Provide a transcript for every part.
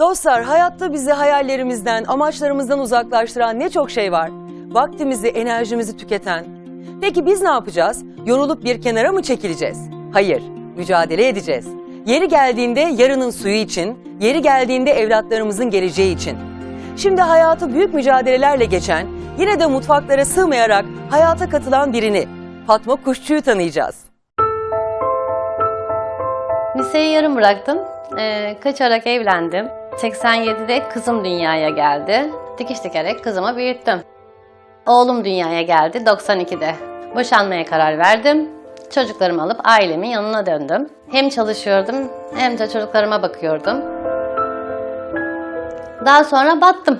Dostlar hayatta bizi hayallerimizden, amaçlarımızdan uzaklaştıran ne çok şey var. Vaktimizi, enerjimizi tüketen. Peki biz ne yapacağız? Yorulup bir kenara mı çekileceğiz? Hayır, mücadele edeceğiz. Yeri geldiğinde yarının suyu için, yeri geldiğinde evlatlarımızın geleceği için. Şimdi hayatı büyük mücadelelerle geçen, yine de mutfaklara sığmayarak hayata katılan birini, Fatma Kuşçu'yu tanıyacağız. Liseyi yarım bıraktım. Ee, kaçarak evlendim. 87'de kızım dünyaya geldi. Dikiş dikerek kızımı büyüttüm. Oğlum dünyaya geldi 92'de. Boşanmaya karar verdim. Çocuklarımı alıp ailemin yanına döndüm. Hem çalışıyordum hem de çocuklarıma bakıyordum. Daha sonra battım.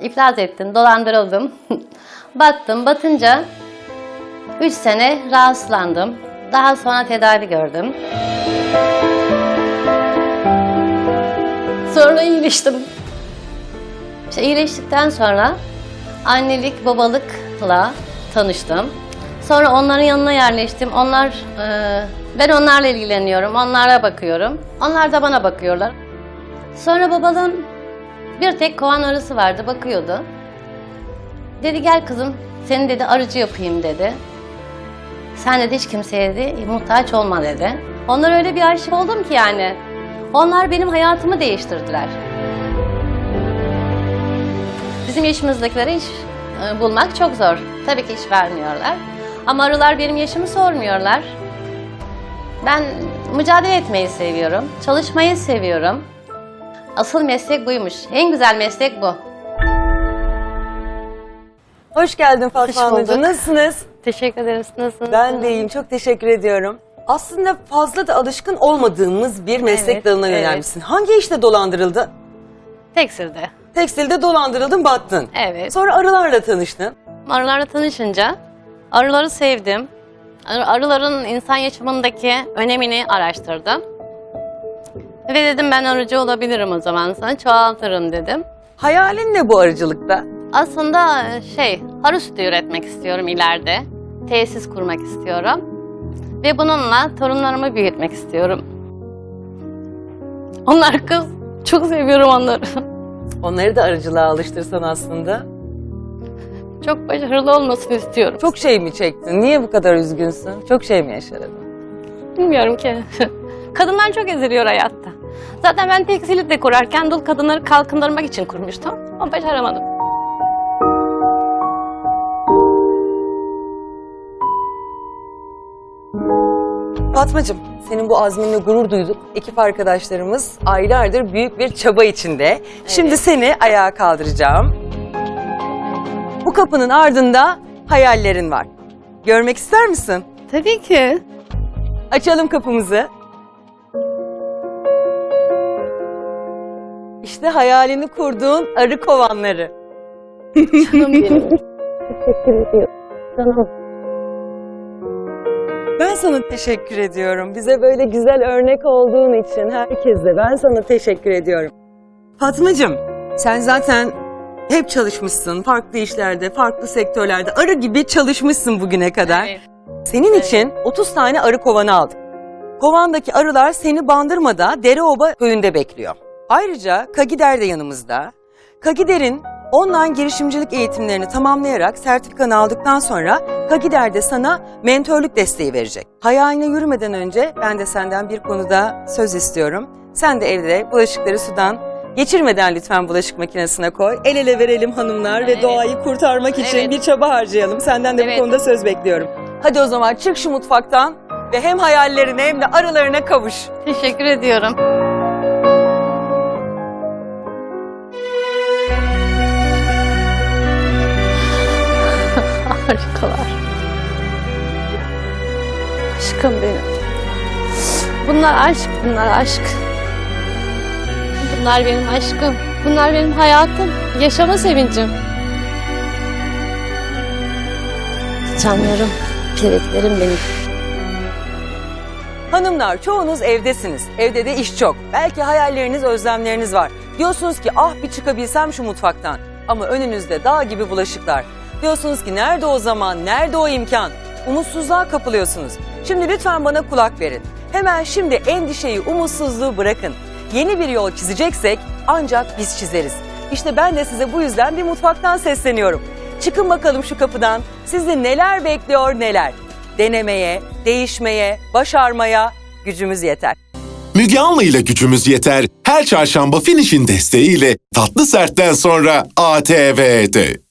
İflas ettim, dolandırıldım. Battım, batınca 3 sene rahatsızlandım. Daha sonra tedavi gördüm. Sonra iyileştim. İşte iyileştikten sonra annelik, babalıkla tanıştım. Sonra onların yanına yerleştim. Onlar, e, ben onlarla ilgileniyorum, onlara bakıyorum. Onlar da bana bakıyorlar. Sonra babalığın bir tek kovan arısı vardı, bakıyordu. Dedi gel kızım, seni dedi arıcı yapayım dedi. Sen dedi hiç kimseye de muhtaç olma dedi. Onlar öyle bir aşık oldum ki yani. Onlar benim hayatımı değiştirdiler. Bizim yaşımızdakileri iş e, bulmak çok zor. Tabii ki iş vermiyorlar. Ama arılar benim yaşımı sormuyorlar. Ben mücadele etmeyi seviyorum. Çalışmayı seviyorum. Asıl meslek buymuş. En güzel meslek bu. Hoş geldin Fatma Hoş bulduk. Hanımcığım. Nasılsınız? Teşekkür ederiz. Nasılsınız? Ben de iyiyim. Çok teşekkür ediyorum. Aslında fazla da alışkın olmadığımız bir meslek Evet, dalına evet. yönelmişsin. Hangi işte dolandırıldın? Tekstilde. Tekstilde dolandırıldın, battın. Evet. Sonra arılarla tanıştın. Arılarla tanışınca arıları sevdim. Ar- Arıların insan yaşamındaki önemini araştırdım. Ve dedim ben arıcı olabilirim o zaman sana çoğaltırım dedim. Hayalin ne bu arıcılıkta? Aslında e, şey, arı sütü üretmek istiyorum ileride. Tesis kurmak istiyorum. Ve bununla torunlarımı büyütmek istiyorum. Onlar kız. Çok seviyorum onları. Onları da arıcılığa alıştırsan aslında. Çok başarılı olmasını istiyorum. Çok şey mi çektin? Niye bu kadar üzgünsün? Çok şey mi yaşadın? Bilmiyorum ki. Kadınlar çok eziliyor hayatta. Zaten ben tekstili de kurarken dul kadınları kalkındırmak için kurmuştum. Ama başaramadım. Fatmacığım, senin bu azminle gurur duyduk. Ekip arkadaşlarımız aylardır büyük bir çaba içinde. Şimdi seni ayağa kaldıracağım. Bu kapının ardında hayallerin var. Görmek ister misin? Tabii ki. Açalım kapımızı. İşte hayalini kurduğun arı kovanları. Canım benim. Teşekkür ediyorum. Canım. Ben sana teşekkür ediyorum. Bize böyle güzel örnek olduğun için herkese ben sana teşekkür ediyorum. Fatmacığım, sen zaten hep çalışmışsın. Farklı işlerde, farklı sektörlerde arı gibi çalışmışsın bugüne kadar. Evet. Senin için 30 tane arı kovanı aldım. Kovandaki arılar seni Bandırma'da Dereoba köyünde bekliyor. Ayrıca Kagider de yanımızda. Kagider'in online girişimcilik eğitimlerini tamamlayarak sertifikanı aldıktan sonra Kagider de sana mentörlük desteği verecek. Hayaline yürümeden önce ben de senden bir konuda söz istiyorum. Sen de evde bulaşıkları sudan geçirmeden lütfen bulaşık makinesine koy. El ele verelim hanımlar ve Evet. doğayı kurtarmak için Evet. bir çaba harcayalım. Senden de Evet. bu konuda söz bekliyorum. Hadi o zaman çık şu mutfaktan ve hem hayallerine hem de arılarına kavuş. Teşekkür ediyorum. Harikalar. Aşkım benim. Bunlar aşk, bunlar aşk. Bunlar benim aşkım. Bunlar benim hayatım. Yaşama sevincim. Canlarım, peleklerim benim. Hanımlar çoğunuz evdesiniz. Evde de iş çok. Belki hayalleriniz, özlemleriniz var. Diyorsunuz ki ah bir çıkabilsem şu mutfaktan. Ama önünüzde dağ gibi bulaşıklar. Diyorsunuz ki nerede o zaman, nerede o imkan? Umutsuzluğa kapılıyorsunuz. Şimdi lütfen bana kulak verin. Hemen şimdi endişeyi, umutsuzluğu bırakın. Yeni bir yol çizeceksek ancak biz çizeriz. İşte ben de size bu yüzden bir mutfaktan sesleniyorum. Çıkın bakalım şu kapıdan. Sizi neler bekliyor neler. Denemeye, değişmeye, başarmaya gücümüz yeter. Müge Anlı ile gücümüz yeter. Her çarşamba Finish'in desteğiyle Tatlı Sert'ten sonra ATV'de.